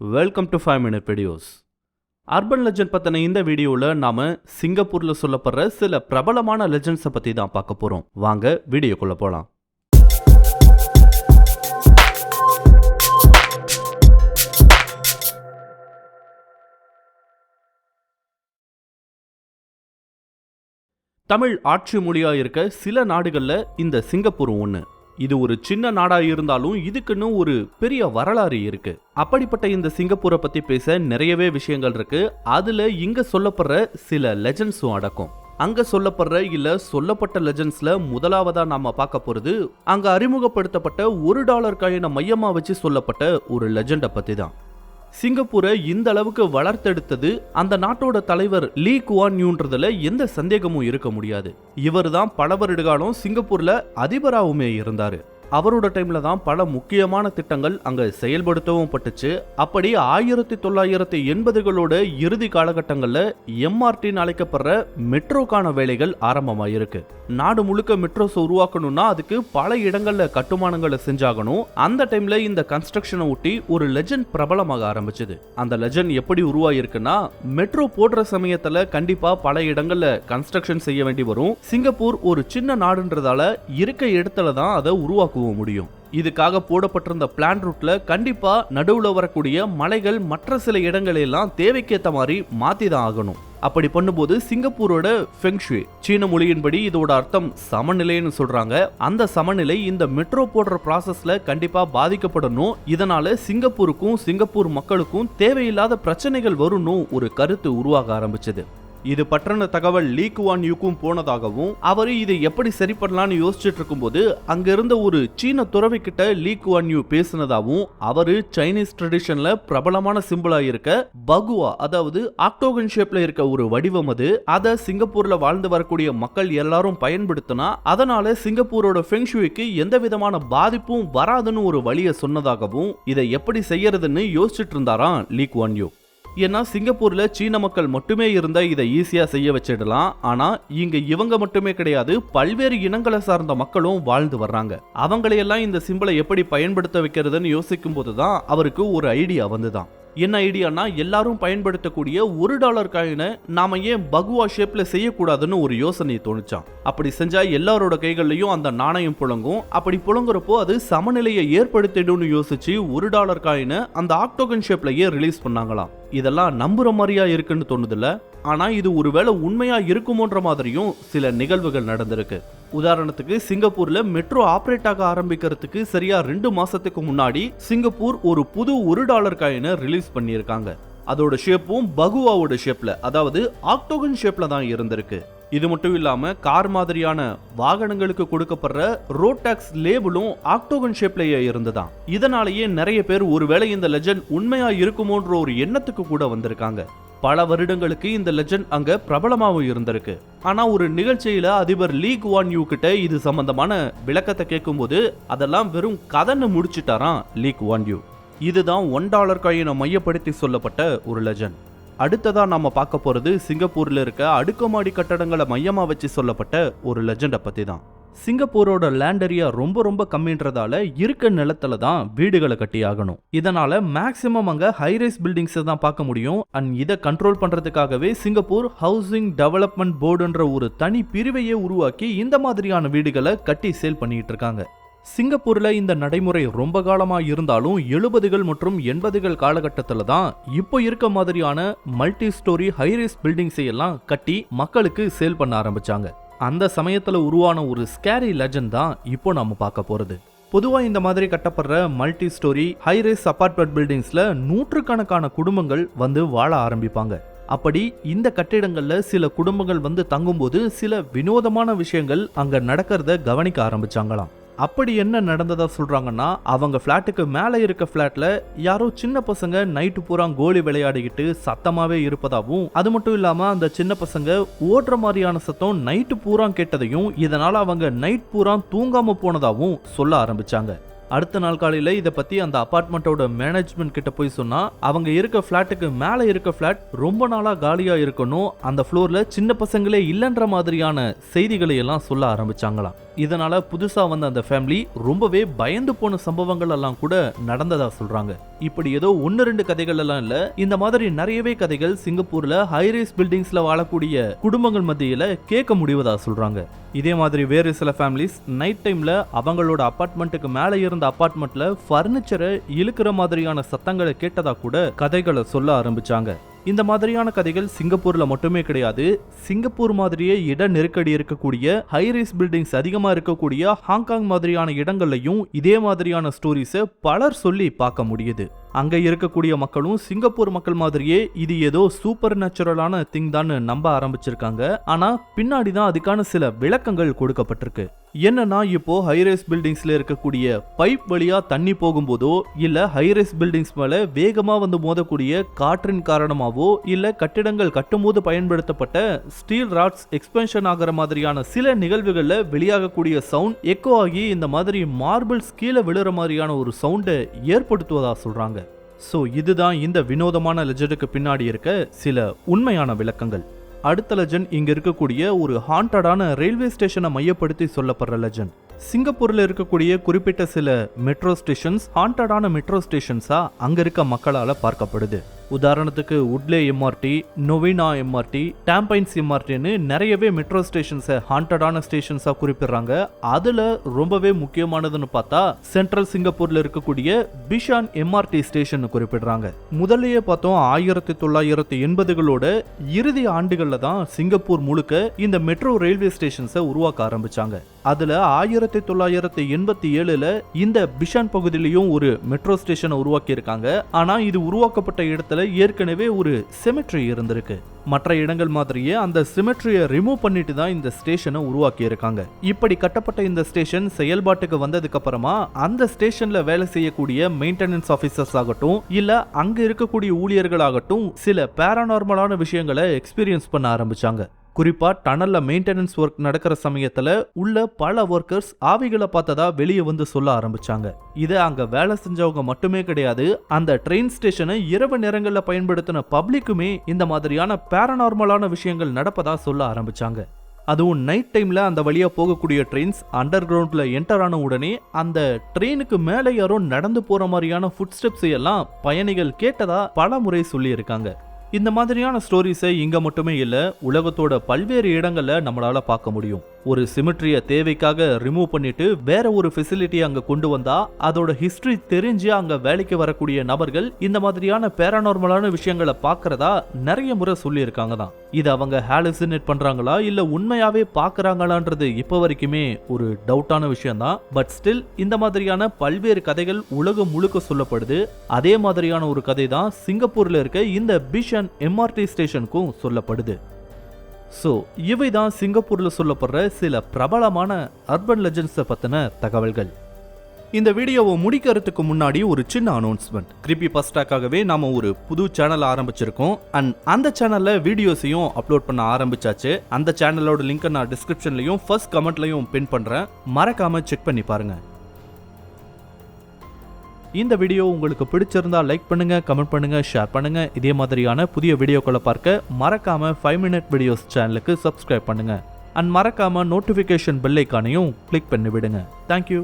Welcome to five minute videos urban legend பற்றின இந்த வீடியோவில் நாம் சிங்கப்பூரில் சொல்லப்படுற சில பிரபலமான லெஜண்ட்ஸை பற்றி தான் பார்க்க போகிறோம் வாங்க வீடியோக்குள்ளே போகலாம் தமிழ் ஆட்சி மொழியாக இருக்க சில நாடுகளில் இந்த சிங்கப்பூர் ஒன்று இது ஒரு சின்ன நாடா இருந்தாலும் இதுக்குன்னு ஒரு பெரிய வரலாறு இருக்கு. அப்படிப்பட்ட இந்த சிங்கப்பூரை பத்தி பேச நிறையவே விஷயங்கள் இருக்கு. அதுல இங்க சொல்லப்படுற சில லெஜண்ட்ஸும் அடக்கும். அங்க சொல்லப்படுற இல்ல சொல்லப்பட்ட லெஜண்ட்ஸ்ல முதலாவதா நாம பார்க்க போறது அங்க அறிமுகப்படுத்தப்பட்ட ஒரு டாலர் காயினை மையமா வச்சு சொல்லப்பட்ட ஒரு லெஜண்டை பத்தி தான் சிங்கப்பூரை இந்த அளவுக்கு வளர்த்தெடுத்தது அந்த நாட்டோட தலைவர் லீ குவான் யூன்றதுல எந்த சந்தேகமும் இருக்க முடியாது. இவர் தான் பல வருட காலம் சிங்கப்பூர்ல அதிபராகவுமே இருந்தாரு. அவரோட டைமில் தான் பல முக்கியமான திட்டங்கள் அங்கே செயல்படுத்தவும் பட்டுச்சு. அப்படி ஆயிரத்தி தொள்ளாயிரத்தி எண்பதுகளோட இறுதி காலகட்டங்களில் எம்ஆர்டின்னு அழைக்கப்படுற மெட்ரோக்கான வேலைகள் ஆரம்பமாயிருக்கு. நாடு முழுக்க மெட்ரோஸ் உருவாக்கணும்னா அதுக்கு பல இடங்களில் கட்டுமானங்களை செஞ்சாகணும். அந்த டைம்ல இந்த கன்ஸ்ட்ரக்ஷனை ஒட்டி ஒரு லெஜண்ட் பிரபலமாக ஆரம்பிச்சது. அந்த லெஜண்ட் எப்படி உருவாயிருக்குன்னா மெட்ரோ போடுற சமயத்தில் கண்டிப்பாக பல இடங்களில் கன்ஸ்ட்ரக்ஷன் செய்ய வேண்டி வரும். சிங்கப்பூர் ஒரு சின்ன நாடுன்றதால இருக்க இடத்துல தான் அதை உருவாக்கவும் முடியும். இதுக்காக போடப்பட்டிருந்த பிளான் ரூட்ல கண்டிப்பா நடுவுல வரக்கூடிய மலைகள் மற்ற சில இடங்களெல்லாம் தேவைக்கேத்த மாதிரி மாத்தி தான் ஆகணும். அப்படி பண்ணும்போது சிங்கப்பூரோட ஃபெங்ஷுவே சீன மொழியின்படி இதோட அர்த்தம் சமநிலைன்னு சொல்றாங்க. அந்த சமநிலை இந்த மெட்ரோ போடுற ப்ராசஸ்ல கண்டிப்பா பாதிக்கப்படணும். இதனால சிங்கப்பூருக்கும் சிங்கப்பூர் மக்களுக்கும் தேவையில்லாத பிரச்சனைகள் வரும்னு ஒரு கருத்து உருவாக ஆரம்பிச்சது. இது பற்றின தகவல் லீக்குவான் யூக்கும் போனதாகவும் அவர் இதை எப்படி சரி பண்ணலாம்னு யோசிச்சுட்டு இருக்கும்போது அங்க இருந்த ஒரு சீன துறவி கிட்ட வான் யூ பேசினதாகவும் அவரு சைனீஸ் ட்ரெடிஷன்ல பிரபலமான சிம்பிளா இருக்க பகுவா அதாவது ஆக்டோகன் ஷேப்ல இருக்க ஒரு வடிவம் அது அதை சிங்கப்பூர்ல வாழ்ந்து வரக்கூடிய மக்கள் எல்லாரும் பயன்படுத்தினா அதனால சிங்கப்பூரோட ஃபெங்ஷுவிக்கு எந்த விதமான பாதிப்பும் வராதுன்னு ஒரு வழியை சொன்னதாகவும் இதை எப்படி செய்யறதுன்னு யோசிச்சுட்டு இருந்தாராம் வான் யூ. ஏன்னா சிங்கப்பூரில் சீன மக்கள் மட்டுமே இருந்தால் இதை ஈஸியாக செய்ய வச்சிடலாம். ஆனால் இங்கே இவங்க மட்டுமே கிடையாது. பல்வேறு இனங்களை சார்ந்த மக்களும் வாழ்ந்து வர்றாங்க. அவங்களையெல்லாம் இந்த சிம்பிளை எப்படி பயன்படுத்த வைக்கிறதுன்னு யோசிக்கும் போதுதான் அவருக்கு ஒரு ஐடியா வந்துதான். என்ன ஐடியானா எல்லாரும் பயன்படுத்தக்கூடிய ஒரு டாலர் காயினை நாம ஏன் பகுவா ஷேப்ல செய்யக்கூடாதுன்னு ஒரு யோசனை தோணுச்சான் அப்படி செஞ்சா எல்லாரோட கைகள்லையும் அந்த நாணயம் புழங்கும். அப்படி புழங்குறப்போ அது சமநிலையை ஏற்படுத்திடும்னு யோசிச்சு ஒரு டாலர் காயினை அந்த ஆக்டோகன் ஷேப்லயே ரிலீஸ் பண்ணாங்களாம். இதெல்லாம் நம்புற மாதிரியா இருக்குன்னு தோணுதுல ஆனால் இது ஒருவேளை உண்மையாக இருக்குமோன்ற மாதிரியும் சில நிகழ்வுகள் நடந்திருக்கு. உதாரணத்துக்கு சிங்கப்பூர்ல மெட்ரோ ஆப்ரேட் ஆக ஆரம்பிக்கிறதுக்கு சரியா ரெண்டு மாசத்துக்கு முன்னாடி சிங்கப்பூர் ஒரு புது ஒரு டாலர் காயினை ரிலீஸ் பண்ணியிருக்காங்க. அதோட ஷேப்பும் பகுவாவோட ஷேப்ல அதாவது ஆக்டோகன் ஷேப்ல தான் இருந்திருக்கு. இது மட்டும் இல்லாம கார் மாதிரியான வாகனங்களுக்கு கொடுக்கப்படுற ரோட் டாக்ஸ் லேபிளும் ஆக்டோகன் ஷேப்லயே இருந்துதான். இதனாலேயே நிறைய பேர் ஒருவேளை இந்த லெஜண்ட் உண்மையா இருக்குமோன்ற ஒரு எண்ணத்துக்கு கூட வந்திருக்காங்க. பல வருடங்களுக்கு இந்த லெஜண்ட் அங்க பிரபலமாகவும் இருந்திருக்கு. ஆனா ஒரு நிகழ்ச்சியில அதிபர் லீ குவான் யூ கிட்ட இது சம்பந்தமான விளக்கத்தை கேட்கும்போது அதெல்லாம் வெறும் கதைன்னு முடிச்சுட்டாராம் லீ குவான் யூ. இதுதான் ஒன் டாலர் காயினை மையப்படுத்தி சொல்லப்பட்ட ஒரு லெஜண்ட் அடுத்ததா நம்ம பார்க்க போறது சிங்கப்பூர்ல இருக்க அடுக்குமாடி கட்டடங்களை மையமா வச்சு சொல்லப்பட்ட ஒரு லெஜண்டை பத்தி தான் சிங்கப்பூரோட லேண்ட் ஏரியா ரொம்ப ரொம்ப கம்மின்றதால இருக்க நிலத்துல தான் வீடுகளை கட்டி ஆகணும் இதனால மேக்சிமம் அங்க ஹைரைஸ் பில்டிங்ஸ் தான் பார்க்க முடியும். அண்ட் இதை கண்ட்ரோல் பண்றதுக்காகவே சிங்கப்பூர் ஹவுசிங் டெவலப்மெண்ட் போர்டுன்ற ஒரு தனி பிரிவையே உருவாக்கி இந்த மாதிரியான வீடுகளை கட்டி சேல் பண்ணிட்டு இருக்காங்க. சிங்கப்பூர்ல இந்த நடைமுறை ரொம்ப காலமா இருந்தாலும் எழுபதுகள் மற்றும் எண்பதுகள் காலகட்டத்தில் தான் இப்போ இருக்க மாதிரியான மல்டி ஸ்டோரி ஹைரைஸ் பில்டிங்ஸை எல்லாம் கட்டி மக்களுக்கு சேல் பண்ண ஆரம்பிச்சாங்க. அந்த சமயத்தில் உருவான ஒரு ஸ்கேரி லெஜண்ட் தான் இப்போ நாம பார்க்க போறது. பொதுவாக இந்த மாதிரி கட்டப்படுற மல்டி ஸ்டோரி ஹைரேஸ் அபார்ட்மெண்ட் பில்டிங்ஸில் நூற்றுக்கணக்கான குடும்பங்கள் வந்து வாழ ஆரம்பிப்பாங்க. அப்படி இந்த கட்டிடங்களில் சில குடும்பங்கள் வந்து தங்கும்போது சில வினோதமான விஷயங்கள் அங்கே நடக்கிறத கவனிக்க ஆரம்பிச்சாங்களாம். அப்படி என்ன நடந்ததா சொல்றாங்கன்னா அவங்க ஃப்ளாட்டுக்கு மேலே இருக்க ஃப்ளாட்ல யாரோ சின்ன பசங்க நைட்டு பூரா கோலி விளையாடிக்கிட்டு சத்தமாவே இருப்பதாகவும் அது மட்டும் இல்லாம அந்த சின்ன பசங்க ஓடுற மாதிரியான சத்தம் நைட்டு பூரா கேட்டதையும் இதனால அவங்க நைட் பூரா தூங்காம போனதாகவும் சொல்ல ஆரம்பிச்சாங்க. அடுத்த நாள் காலையில இதை பத்தி அந்த அப்பார்ட்மெண்ட்டோட மேனேஜ்மெண்ட் கிட்ட போய் சொன்னா அவங்க இருக்க ஃப்ளாட்டுக்கு மேல இருக்க ஃப்ளாட் ரொம்ப நாளா காலியா இருக்கணும் அந்த ஃப்ளோர்ல சின்ன பசங்களே இல்லைன்ற மாதிரியான செய்திகளை எல்லாம் சொல்ல ஆரம்பிச்சாங்களாம். இதனால புதுசா வந்த அந்த ஃபேமிலி ரொம்பவே பயந்து போன சம்பவங்கள் எல்லாம் கூட நடந்ததா சொல்றாங்க. இப்படி ஏதோ ஒன்னு ரெண்டு கதைகள் எல்லாம் இல்ல இந்த மாதிரி நிறையவே கதைகள் சிங்கப்பூர்ல ஹைரேஸ் பில்டிங்ஸ்ல வாழக்கூடிய குடும்பங்கள் மத்தியில கேட்க முடிவதா சொல்றாங்க. இதே மாதிரி வேறு சில ஃபேமிலிஸ் நைட் டைம்ல அவங்களோட அபார்ட்மெண்ட்டுக்கு மேல இருந்த அபார்ட்மெண்ட்ல ஃபர்னிச்சரை இழுக்கிற மாதிரியான சத்தங்களை கேட்டதா கூட கதைகளை சொல்ல ஆரம்பிச்சாங்க. இந்த மாதிரியான கதைகள் சிங்கப்பூர்ல மட்டுமே கிடையாது சிங்கப்பூர் மாதிரியே இட நெருக்கடி இருக்கக்கூடிய ஹைரேஸ் பில்டிங்ஸ் அதிகமா இருக்கக்கூடிய ஹாங்காங் மாதிரியான இடங்கள்லையும் இதே மாதிரியான ஸ்டோரிஸை பலர் சொல்லி பார்க்க முடியுது. அங்க இருக்கக்கூடிய மக்களும் சிங்கப்பூர் மக்கள் மாதிரியே இது ஏதோ சூப்பர் நேச்சுரலான திங் தான் நம்ப ஆரம்பிச்சிருக்காங்க. ஆனா பின்னாடி தான் அதுக்கான சில விளக்கங்கள் கொடுக்கப்பட்டிருக்கு. என்னன்னா இப்போ ஹைரேஸ் பில்டிங்ஸ்ல இருக்கக்கூடிய பைப் வழியா தண்ணி போகும்போதோ இல்ல ஹைரேஸ் பில்டிங்ஸ் மேல வேகமா வந்து மோதக்கூடிய காற்றின் காரணமாவோ இல்ல கட்டிடங்கள் கட்டும்போது பயன்படுத்தப்பட்ட ஸ்டீல் ராட்ஸ் எக்ஸ்பென்ஷன் ஆகிற மாதிரியான சில நிகழ்வுகள்ல வெளியாகக்கூடிய சவுண்ட் எக்கோ ஆகி இந்த மாதிரி மார்பிள்ஸ் கீழே விழுற மாதிரியான ஒரு சவுண்டை ஏற்படுத்துவதா சொல்றாங்க. ஸோ இதுதான் இந்த வினோதமான லெஜெட்டுக்கு பின்னாடி இருக்க சில உண்மையான விளக்கங்கள். அடுத்த லெஜண்ட் இங்க இருக்கக்கூடிய ஒரு ஹாண்டடான ரயில்வே ஸ்டேஷனை மையப்படுத்தி சொல்லப்படுற லெஜண்ட் சிங்கப்பூர்ல இருக்கக்கூடிய குறிப்பிட்ட சில மெட்ரோ ஸ்டேஷன்ஸ் ஹாண்டடான மெட்ரோ ஸ்டேஷன்ஸா அங்க இருக்க மக்களால பார்க்கப்படுது. உதாரணத்துக்கு உட்லே எம்ஆர்டி நொவினா எம்ஆர்டி டாம்பைன்ஸ் எம்ஆர்டின்னு நிறையவே மெட்ரோ ஸ்டேஷன்ஸை ஹாண்டடான ஸ்டேஷன்ஸாக குறிப்பிடுறாங்க. அதில் ரொம்பவே முக்கியமானதுன்னு பார்த்தா சென்ட்ரல் சிங்கப்பூரில் இருக்கக்கூடிய பிஷான் எம்ஆர்டி ஸ்டேஷன் குறிப்பிடுறாங்க. முதல்லயே பார்த்தோம் ஆயிரத்தி தொள்ளாயிரத்தி எண்பதுகளோட இறுதி ஆண்டுகளில் தான் சிங்கப்பூர் முழுக்க இந்த மெட்ரோ ரயில்வே ஸ்டேஷன்ஸை உருவாக்க ஆரம்பிச்சாங்க. அதில் ஆயிரத்தி தொள்ளாயிரத்தி எண்பத்தி ஏழில் இந்த பிஷான் பகுதியிலையும் ஒரு மெட்ரோ ஸ்டேஷனை உருவாக்கியிருக்காங்க. ஆனால் இது உருவாக்கப்பட்ட இடத்துல ஏற்கனவே ஒரு செமெட்ரி இருந்திருக்கு. மற்ற இடங்கள் மாதிரியே அந்த சிமெட்ரியை ரிமூவ் பண்ணிட்டு தான் இந்த ஸ்டேஷனை உருவாக்கி இருக்காங்க இப்படி கட்டப்பட்ட இந்த ஸ்டேஷன் செயல்பாட்டுக்கு வந்ததுக்கு அப்புறமா அந்த ஸ்டேஷன்ல வேலை செய்யக்கூடிய மெயின்டெனன்ஸ் ஆஃபீஸர்ஸ் ஆகட்டும் இல்ல அங்க இருக்கக்கூடிய ஊழியர்களாகட்டும் சில பேரானார்மலான விஷயங்களை எக்ஸ்பீரியன்ஸ் பண்ண ஆரம்பிச்சாங்க. குறிப்பா டனல்ல மெயின்டெனன்ஸ் ஒர்க் நடக்கிற சமயத்துல உள்ள பல ஒர்க்கர்ஸ் ஆவிகளை பார்த்ததா வெளியே வந்து சொல்ல ஆரம்பிச்சாங்க. இதை அங்க வேலை செஞ்சவங்க மட்டுமே கிடையாது அந்த ட்ரெயின் ஸ்டேஷனை இரவு நேரங்களில் பயன்படுத்தின பப்ளிக்குமே இந்த மாதிரியான பேரநார்மலான விஷயங்கள் நடப்பதா சொல்ல ஆரம்பிச்சாங்க. அதுவும் நைட் டைம்ல அந்த வழியா போகக்கூடிய ட்ரெயின்ஸ் அண்டர் கிரவுண்ட்ல என்டர் ஆன உடனே அந்த ட்ரெயினுக்கு மேலே யாரோ நடந்து போற மாதிரியான ஃபுட் ஸ்டெப்ஸ் எல்லாம் பயணிகள் கேட்டதா பல முறை சொல்லியிருக்காங்க. இந்த மாதிரியான ஸ்டோரிஸை இங்கே மட்டுமே இல்லை உலகத்தோட பல்வேறு இடங்களில் நம்மளால் பார்க்க முடியும். ஒரு சிமிட்ரிய தேவைக்காக ரிமூவ் பண்ணிட்டு வேற ஒரு ஃபெசிலிட்டி அங்கே கொண்டு வந்தா அதோட ஹிஸ்டரி தெரிஞ்சு அங்கே வேலைக்கு வரக்கூடிய நபர்கள் இந்த மாதிரியான பேரானார்மலான விஷயங்களை பார்க்கறதா நிறைய முறை சொல்லியிருக்காங்க தான். இது அவங்க ஹாலுசினேட் பண்றாங்களா இல்ல உண்மையாவே பார்க்கறாங்களான்றது இப்போ வரைக்குமே ஒரு டவுட்டான விஷயம் தான். பட் ஸ்டில் இந்த மாதிரியான பல்வேறு கதைகள் உலகம் முழுக்க சொல்லப்படுது. அதே மாதிரியான ஒரு கதை தான் சிங்கப்பூர்ல இருக்க இந்த பிஷன் எம்ஆர்டி ஸ்டேஷனுக்கும் சொல்லப்படுது. ஸோ இவை தான் சிங்கப்பூரில் சொல்லப்படுற சில பிரபலமான அர்பன் லெஜண்ட்ஸை பற்றின தகவல்கள். இந்த வீடியோவை முடிக்கிறதுக்கு முன்னாடி ஒரு சின்ன அனௌன்ஸ்மெண்ட் கிரிப்பி பஸ்டாக்காகவே நாம் ஒரு புது சேனல் ஆரம்பிச்சிருக்கோம். அண்ட் அந்த சேனலில் வீடியோஸையும் அப்லோட் பண்ண ஆரம்பிச்சாச்சு. அந்த சேனலோட லிங்க்கை நான் டிஸ்கிரிப்ஷன்லையும் ஃபர்ஸ்ட் கமெண்ட்லையும் பின் பண்ணுறேன் மறக்காமல் செக் பண்ணி பாருங்கள் இந்த வீடியோ உங்களுக்கு பிடிச்சிருந்தா லைக் பண்ணுங்க கமெண்ட் பண்ணுங்க ஷேர் பண்ணுங்க. இதே மாதிரியான புதிய வீடியோக்களை பார்க்க மறக்காம ஃபைவ் மினிட் வீடியோஸ் சேனலுக்கு சப்ஸ்கிரைப் பண்ணுங்க. அண்ட் மறக்காம நோட்டிஃபிகேஷன் பெல்லைக்கானையும் கிளிக் பண்ணி விடுங்க தேங்க்யூ